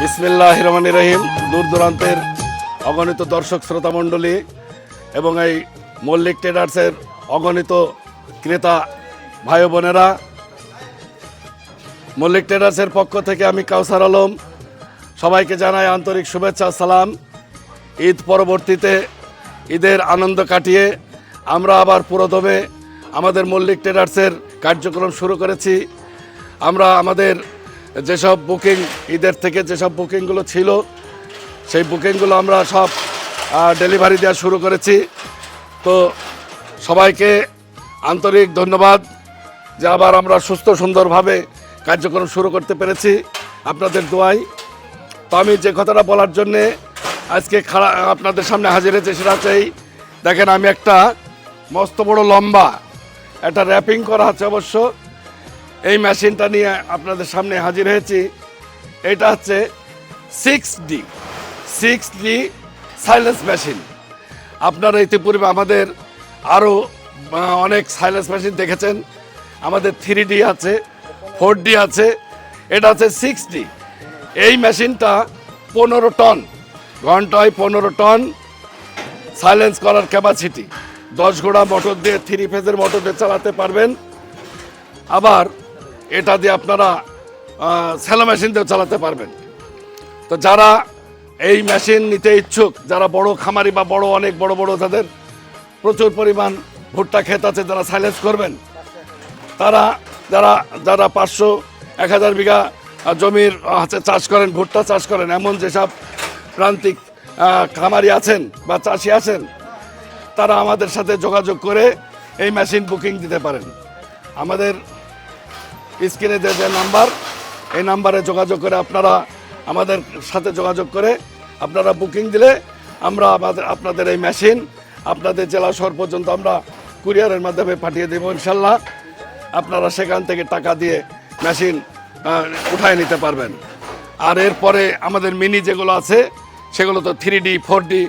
বিসমিল্লাহ রহমান রহিম। দূর দূরান্তের অগণিত দর্শক শ্রোতা মণ্ডলী এবং এই মল্লিক ট্রেডার্সের অগণিত ক্রেতা ভাই বোনেরা। মল্লিক ট্রেডার্সের পক্ষ থেকে আমি কাউসার আলম সবাইকে জানাই আন্তরিক শুভেচ্ছা, সালাম। ঈদ পরবর্তীতে ঈদের আনন্দ কাটিয়ে আমরা আবার পুরোদমে আমাদের মল্লিক ট্রেডার্সের কার্যক্রম শুরু করেছি। আমরা আমাদের যেসব বুকিং ঈদের থেকে যেসব বুকিংগুলো ছিল, সেই বুকিংগুলো আমরা সব ডেলিভারি দেওয়া শুরু করেছি। তো সবাইকে আন্তরিক ধন্যবাদ যে আবার আমরা সুস্থ, সুন্দরভাবে কার্যক্রম শুরু করতে পেরেছি আপনাদের দোয়াই তো আমি যে কথাটা বলার জন্যে আজকে খাড়া, আপনাদের সামনে হাজির হয়েছে সেটা এই, দেখেন আমি একটা মস্ত বড় লম্বা, একটা র্যাপিং করা আছে অবশ্য। এই মেশিনটা নিয়ে আপনাদের সামনে হাজির হয়েছি। এটা হচ্ছে six D six D silence machine আপনারা ইতিপূর্বে আমাদের আরও অনেক সাইলেন্স মেশিন দেখেছেন। আমাদের থ্রি ডি আছে ফোর ডি আছে, এটা আছে সিক্স ডি এই মেশিনটা পনেরো টন, ঘন্টায় পনেরো টন সাইলেন্স করার ক্যাপাসিটি দশ ঘোড়া মোটর দিয়ে থ্রি ফেজের মোটর দিয়ে চালাতে পারবেন। আবার এটা দিয়ে আপনারা স্যালো মেশিন দিয়েও চালাতে পারবেন। তো যারা এই মেশিন নিতে ইচ্ছুক, যারা বড় খামারি বা বড় অনেক বড় বড় তাদের প্রচুর পরিমাণ ভুট্টা ক্ষেত আছে যারা সাইলেন্স করবেন, তারা, যারা যারা পাঁচশো, এক হাজার বিঘা জমির হচ্ছে চাষ করেন, ভুট্টা চাষ করেন, এমন যেসব প্রান্তিক খামারি আছেন বা চাষি আছেন, তারা আমাদের সাথে যোগাযোগ করে এই মেশিন বুকিং দিতে পারেন। আমাদের স্ক্রিনে যে যে নাম্বার, এই নাম্বারে যোগাযোগ করে আপনারা আমাদের সাথে যোগাযোগ করে আপনারা বুকিং দিলে আমরা আমাদের আপনাদের এই মেশিন আপনাদের জেলা শহর পর্যন্ত আমরা কুরিয়ারের মাধ্যমে পাঠিয়ে দেবো, ইনশাল্লাহ। আপনারা সেখান থেকে টাকা দিয়ে মেশিন উঠায় নিতে পারবেন। আর এরপরে আমাদের মিনি যেগুলো আছে, সেগুলো তো থ্রি ডি ফোর ডি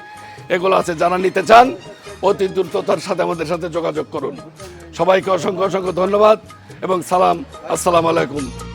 এগুলো আছে, যারা নিতে চান, অতি দ্রুততার সাথে আমাদের সাথে যোগাযোগ করুন। সবাইকে অসংখ্য অসংখ্য ধন্যবাদ এবং সালাম আসসালাম আলাইকুম।